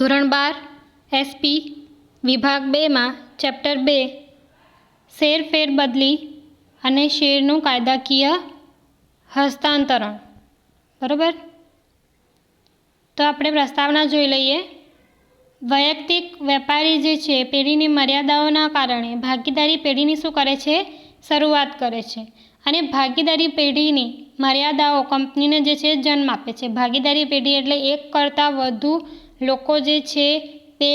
ધોરણ બાર એસપી વિભાગ બેમાં ચેપ્ટર બે, શેર ફેર બદલી અને શેરનું કાયદાકીય હસ્તાંતરણ. બરાબર? તો આપણે પ્રસ્તાવના જોઈ લઈએ. વૈયક્તિક વેપારી જે છે, પેઢીની મર્યાદાઓના કારણે ભાગીદારી પેઢીની શું કરે છે? શરૂઆત કરે છે. અને ભાગીદારી પેઢીની મર્યાદાઓ કંપનીને જે છે, જન્મ આપે છે. ભાગીદારી પેઢી એટલે એક કરતાં વધુ લોકો જે છે તે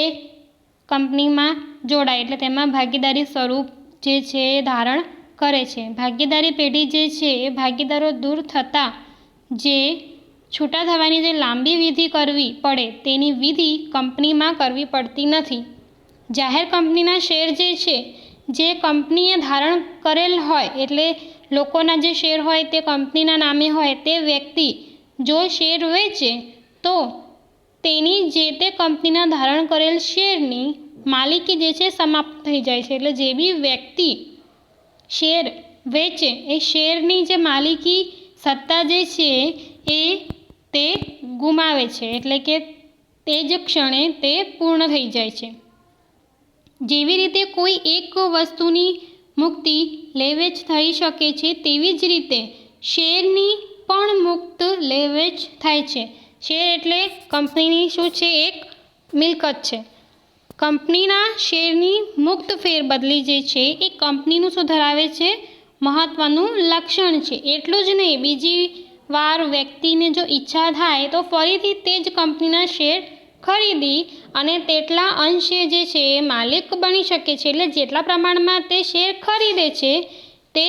કંપનીમાં જોડાય એટલે તેમાં ભાગીદારી સ્વરૂપ જે છે એ ધારણ કરે છે. ભાગીદારી પેઢી જે છે એ ભાગીદારો દૂર થતાં જે છૂટા થવાની જે લાંબી વિધિ કરવી પડે તેની વિધિ કંપનીમાં કરવી પડતી નથી. જાહેર કંપનીના શેર જે છે, જે કંપનીએ ધારણ કરેલ હોય એટલે લોકોના જે શેર હોય તે કંપનીના નામે હોય તે વ્યક્તિ જો શેર વેચે તો તેની જે તે કંપનીના ધારણ કરેલ શેરની માલિકી જે છે સમાપ્ત થઈ જાય છે. એટલે જે બી વ્યક્તિ શેર વેચે, એ શેરની જે માલિકી સત્તા જે છે એ તે ગુમાવે છે. એટલે કે તે જ ક્ષણે તે પૂર્ણ થઈ જાય છે. જેવી રીતે કોઈ એક વસ્તુની મુક્તિ લેવેચ થઈ શકે છે, તેવી જ રીતે શેરની પણ મુક્ત લેવેચ થાય છે. શેર એટલે કંપનીની શું છે? એક મિલકત છે. કંપનીના શેરની મુક્ત ફેરબદલી જે છે એ કંપનીનું શું ધરાવે છે? મહત્ત્વનું લક્ષણ છે. એટલું જ નહીં, બીજી વાર વ્યક્તિને જો ઈચ્છા થાય તો ફરીથી તે જ કંપનીના શેર ખરીદી અને તેટલા અંશે જે છે એ માલિક બની શકે છે. એટલે જેટલા પ્રમાણમાં તે શેર ખરીદે છે, તે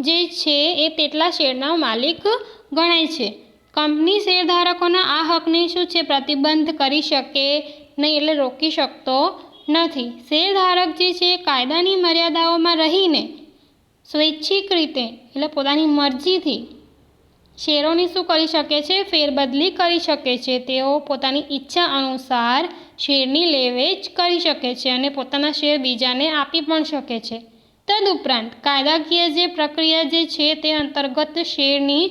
જે છે એ તેટલા શેરના માલિક ગણાય છે. કંપની શેરધારકોના આ હકને શું છે પ્રતિબંધ કરી શકે નહીં એટલે રોકી શકતો નથી. શેરધારક જે છે કાયદાની મર્યાદાઓમાં રહીને સ્વૈચ્છિક રીતે એટલે પોતાની મરજીથી શેરોની શું કરી શકે છે? ફેરબદલી કરી શકે છે. તેઓ પોતાની ઈચ્છા અનુસાર શેરની લેવેચ કરી શકે છે અને પોતાના શેર બીજાને આપી પણ શકે છે. તદુપરાંત કાયદાકીય જે પ્રક્રિયા જે છે તે અંતર્ગત શેરની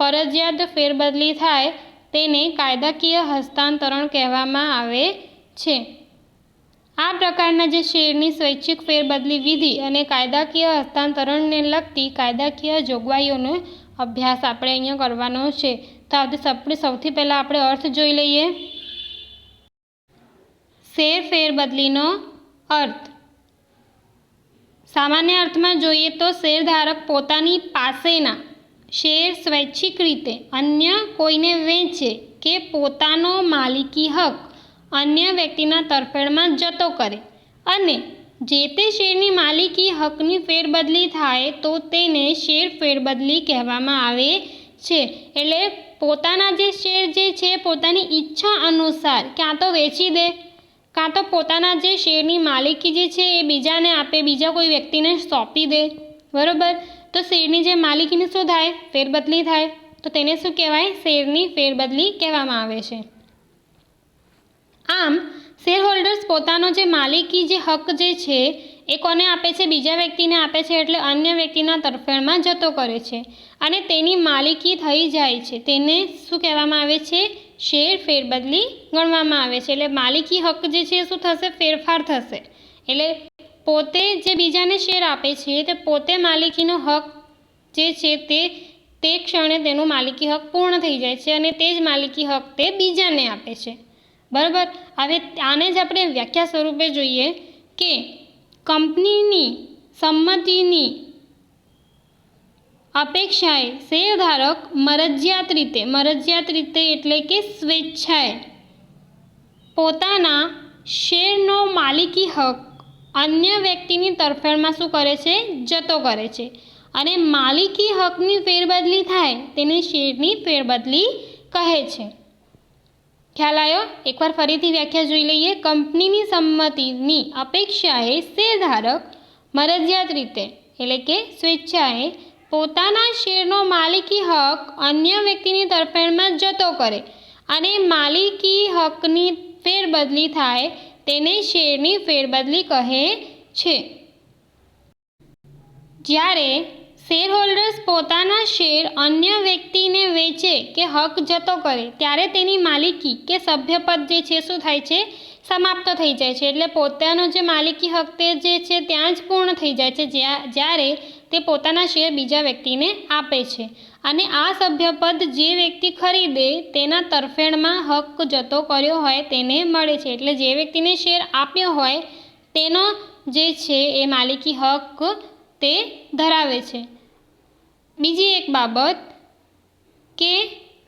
ફરજિયાત ફેરબદલી થાય તેને કાયદાકીય હસ્તાંતરણ કહેવામાં આવે છે. આ પ્રકારના જે શેરની સ્વૈચ્છિક ફેરબદલી વિધિ અને કાયદાકીય હસ્તાંતરણને લગતી કાયદાકીય જોગવાઈઓનો અભ્યાસ આપણે અહીંયા કરવાનો છે. તો આપણે સૌથી પહેલાં આપણે અર્થ જોઈ લઈએ. શેર ફેરબદલીનો અર્થ. સામાન્ય અર્થમાં જોઈએ તો શેરધારક પોતાની પાસેના શેર સ્વૈચ્છિક રીતે અન્ય કોઈને વેચે કે પોતાનો માલિકી હક અન્ય વ્યક્તિના તરફેણમાં જતો કરે અને જે તે શેરની માલિકી હકની ફેરબદલી થાય તો તેને શેર ફેરબદલી કહેવામાં આવે છે. એટલે પોતાના જે શેર જે છે પોતાની ઈચ્છા અનુસાર ક્યાં તો વેચી દે કાં તો પોતાના જે શેરની માલિકી જે છે એ બીજાને આપે, બીજા કોઈ વ્યક્તિને સોંપી દે. બરાબર? તો શેરની જે માલિકીની શું થાય? ફેરબદલી થાય. તો તેને શું કહેવાય? શેરની ફેરબદલી કહેવામાં આવે છે. આમ શેર હોલ્ડર્સ પોતાનો જે માલિકી જે હક જે છે, એ કોને આપે છે? બીજા વ્યક્તિને આપે છે એટલે અન્ય વ્યક્તિના તરફેણમાં જતો કરે છે. અને તેની માલિકી થઈ જાય છે. તેને શું કહેવામાં આવે છે? શેર ફેરબદલી ગણવામાં આવે છે. એટલે માલિકી હક જે છે શું થશે? ફેરફાર થશે. એટલે પોતે જે બીજાને શેર આપે છે, તે પોતે માલિકીનો હક જે છે તે તે ક્ષણે તેનો માલિકી હક પૂર્ણ થઈ જાય છે અને તે જ માલિકી હક તે બીજાને આપે છે. બરાબર? હવે આને જ આપણે વ્યાખ્યા સ્વરૂપે જોઈએ કે કંપનીની સંમતિની અપેક્ષાએ શેરધારક મરજિયાત રીતે મરજિયાત રીતે એટલે કે સ્વેચ્છાએ પોતાના શેરનો માલિકી હક અન્ય વ્યક્તિની તરફેણમાં શું કરે છે? જતો કરે છે. અને માલિકી હકની ફેરબદલી થાય તેને શેરની ફેરબદલી કહે છે. ખ્યાલ આવ્યો એકવાર ફરીથી વ્યાખ્યા જોઈ લઈએ. કંપનીની સંમતિની અપેક્ષાએ શેરધારક મરજિયાત રીતે, એટલે કે સ્વેચ્છાએ, પોતાના શેરનો માલિકી હક અન્ય વ્યક્તિની તરફેણમાં જતો કરે અને માલિકી હકની ફેરબદલી થાય તેને શેરની ફેરબદલી કહે છે? જ્યારે શેર હોલ્ડર્સ પોતાના શેર અન્ય વ્યક્તિને વેચે કે હક જતો કરે, ત્યારે તેની માલિકી કે સભ્યપદ જે છે શું થાય છે? સમાપ્ત થઈ જાય છે. એટલે પોતાનો જે માલિકી હક તે જે છે, ત્યાં જ પૂર્ણ થઈ જાય છે. જ્યાં, જ્યારે તે પોતાના શેર બીજા વ્યક્તિને આપે છે અને આ સભ્યપદ જે વ્યક્તિ ખરીદે તેના તરફેણમાં હક જતો કર્યો હોય તેને મળે છે. એટલે જે વ્યક્તિને શેર આપ્યો હોય તેનો જે છે એ માલિકી હક તે ધરાવે છે. બીજી એક બાબત કે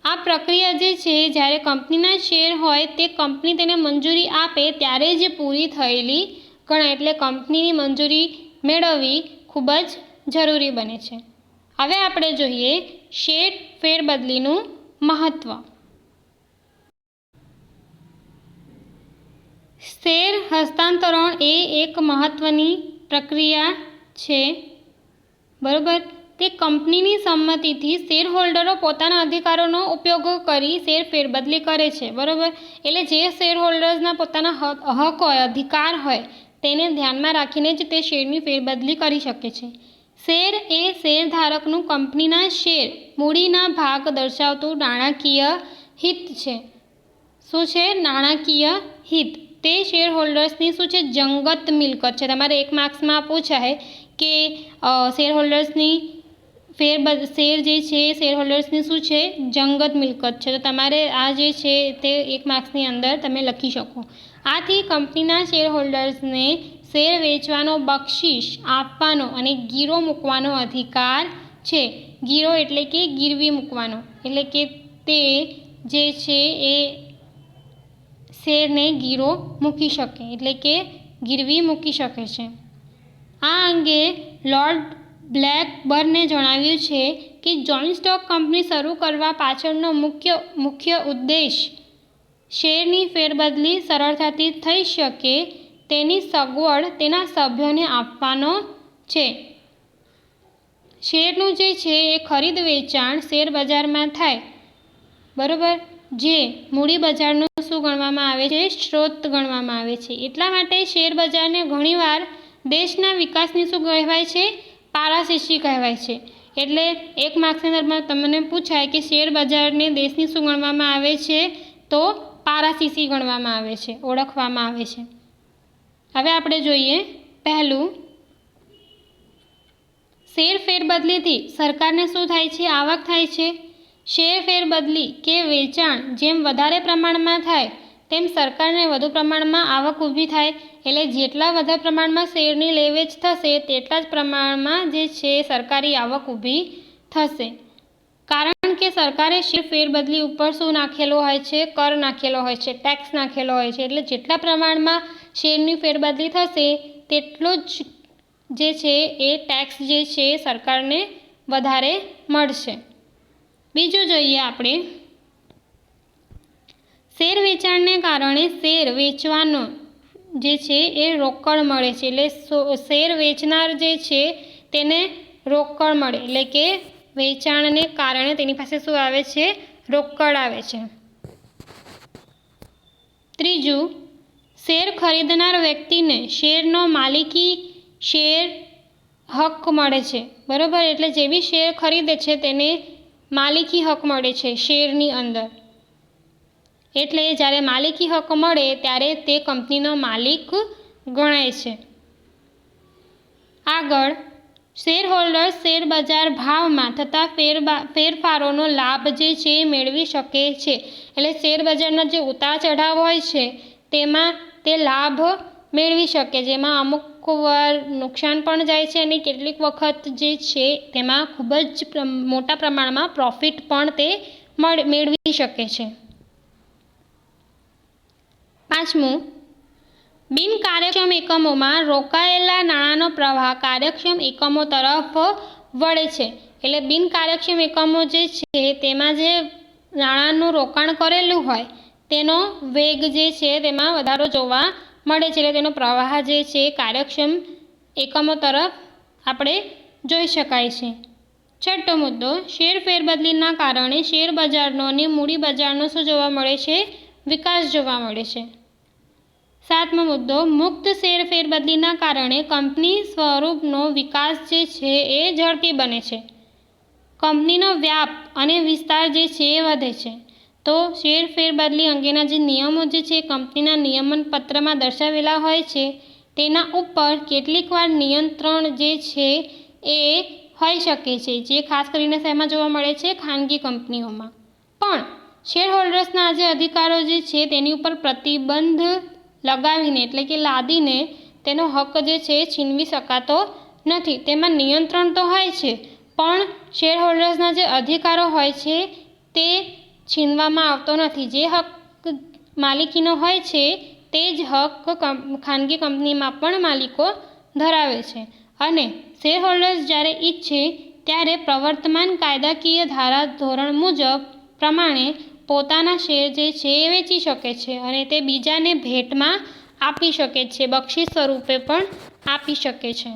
આ પ્રક્રિયા જે છે જ્યારે કંપનીના શેર હોય તે કંપની તેને મંજૂરી આપે ત્યારે જ પૂરી થયેલી ગણાય. એટલે કંપનીની મંજૂરી મેળવવી ખૂબ જ જરૂરી બને છે. હવે આપણે જોઈએ શેર ફેરબદલીનું મહત્ત્વ શેર હસ્તાંતરણ એ એક મહત્ત્વની પ્રક્રિયા છે. બરાબર? તે કંપનીની સંમતિથી શેર હોલ્ડરો પોતાના અધિકારોનો ઉપયોગ કરી શેર ફેરબદલી કરે છે. બરાબર? એટલે જે શેર હોલ્ડર્સના પોતાના હક હોય, અધિકાર હોય, તેને ધ્યાનમાં રાખીને જ તે શેરની ફેરબદલી કરી શકે છે. શેર એ શેરધારકનું કંપનીના શેર મૂડીના ભાગ દર્શાવતું નાણાકીય હિત છે. શું છે? નાણાકીય હિત. તે શેર હોલ્ડર્સની શું છે? જંગત મિલકત છે. તમારે એક માર્ક્સમાં પૂછાય કે શેર હોલ્ડર્સની ફેરબદ શેર જે છે શેર હોલ્ડર્સની શું છે? જંગત મિલકત છે. તો તમારે આ જે છે તે એક માર્ક્સની અંદર તમે લખી શકો. આથી કંપનીના શેર હોલ્ડર્સને શેર વેચવાનો બક્ષિસ આપવાનો અને ગીરો મૂકવાનો અધિકાર છે. ગીરો એટલે કે ગીરવી મૂકવાનો. એટલે કે તે જે છે એ શેરને ગીરો મૂકી શકે. એટલે કે ગીરવી મૂકી શકે છે. આ અંગે લોર્ડ બ્લેકબર્ને જણાવ્યું છે કે જોઈન્ટ સ્ટોક કંપની શરૂ કરવા પાછળનો મુખ્ય મુખ્ય ઉદ્દેશ શેરની ફેરબદલી સરળતાથી થઈ શકે તેની સગવડ તેના સભ્યોને આપવાનો છે. શેરનું જે છે એ ખરીદ વેચાણ શેર બજારમાં થાય. બરાબર? જે મૂડી બજારનું શું ગણવામાં આવે છે? સ્ત્રોત ગણવામાં આવે છે. એટલા માટે શેર બજારને ઘણીવાર દેશના વિકાસની શું કહેવાય છે? પારાશીશી કહેવાય છે. એટલે એક માર્ક્સની અંદરમાં તમને પૂછાય કે શેર બજારને દેશની શું ગણવામાં આવે છે? તો પારાશીશી ગણવામાં આવે છે. ઓળખવામાં આવે છે. હવે આપણે જોઈએ પહેલું. શેર ફેરબદલીથી સરકારને શું થાય છે? આવક થાય છે. શેર ફેરબદલી કે વેચાણ જેમ વધારે પ્રમાણમાં થાય, તેમ સરકારને વધુ પ્રમાણમાં આવક ઊભી થાય. એટલે જેટલા વધારે પ્રમાણમાં શેરની લેવેચ થશે, તેટલા જ પ્રમાણમાં જે છે સરકારી આવક ઊભી થશે. કારણ કે સરકારે શેર ફેરબદલી ઉપર શું નાખેલો હોય છે? કર નાખેલો હોય છે ટેક્સ નાખેલો હોય છે. એટલે જેટલા પ્રમાણમાં શેરની ફેરબદલી થશે, તેટલો જ જે છે એ ટેક્સ જે છે સરકારને વધારે મળશે. બીજું જોઈએ આપણે. શેર વેચાણને કારણે શેર વેચવાનો જે છે એ રોકડ મળે છે. એટલે શેર વેચનાર જે છે તેને રોકડ મળે. એટલે કે વેચાણને કારણે તેની પાસે શું આવે છે? રોકડ આવે છે. ત્રીજું શેર ખરીદનાર વ્યક્તિને શેરનો માલિકી શેર હક મળે છે. બરાબર? એટલે જે બી શેર ખરીદે છે તેને માલિકી હક મળે છે શેરની અંદર. એટલે જ્યારે માલિકી હક મળે ત્યારે તે કંપનીનો માલિક ગણાય છે. આગળ શેર હોલ્ડર્સ શેર બજાર ભાવમાં થતા ફેરબા, ફેરફારોનો લાભ જે છે એ મેળવી શકે છે. એટલે શેર બજારના જે ઉતાર ચઢાવ હોય છે, તેમાં તે લાભ મેળવી શકે. જેમાં અમુક વાર નુકસાન પણ જાય છે અને કેટલીક વખત જે છે તેમાં ખૂબ જ મોટા પ્રમાણમાં પ્રોફિટ પણ તે મળ, મેળવી શકે છે. પાંચમું બિનકાર્યક્ષમ એકમોમાં રોકાયેલા નાણાંનો પ્રવાહ કાર્યક્ષમ એકમો તરફ વળે છે. એટલે બિનકાર્યક્ષમ એકમો જે છે તેમાં જે નાણાંનું રોકાણ કરેલું હોય તેનો વેગ જે છે તેમાં વધારો જોવા મળે છે. એટલે તેનો પ્રવાહ જે છે કાર્યક્ષમ એકમો તરફ આપણે જોઈ શકાય છે. છઠ્ઠો મુદ્દો, શેર ફેરબદલીના કારણે શેર બજારનો અને મૂડી બજારનો શું જોવા મળે છે? વિકાસ જોવા મળે છે. સાતમો મુદ્દો, મુક્ત શેર ફેરબદલીના કારણે કંપની સ્વરૂપનો વિકાસ જે છે એ ઝડપી બને છે. કંપનીનો વ્યાપ અને વિસ્તાર જે છે એ વધે છે. તો શેર ફેરબદલી અંગેના જે નિયમો જે છે, કંપનીના નિયમન પત્રમાં દર્શાવેલા હોય છે, તેના ઉપર કેટલીકવાર નિયંત્રણ જે છે એ હોઈ શકે છે, જે ખાસ કરીને શેમાં જોવા મળે છે, ખાનગી કંપનીઓમાં. પણ શેર હોલ્ડર્સના જે અધિકારો જે છે, તેની ઉપર પ્રતિબંધ લગાવીને એટલે કે લાદીને તેનો હક જે છે છીનવી શકાતો નથી. તેમાં નિયંત્રણ તો હોય છે, પણ શેર હોલ્ડર્સના જે અધિકારો હોય છે, તે છીનવામાં આવતો નથી. જે હક માલિકીનો હોય છે, તે જ હક ખાનગી કંપનીમાં પણ માલિકો ધરાવે છે. અને શેર હોલ્ડર્સ જ્યારે ઈચ્છે ત્યારે પ્રવર્તમાન કાયદાકીય ધારા ધોરણ મુજબ પ્રમાણે પોતાના શેર જે છે એ વેચી શકે છે અને તે બીજાને ભેટમાં આપી શકે છે, બક્ષિસ સ્વરૂપે પણ આપી શકે છે.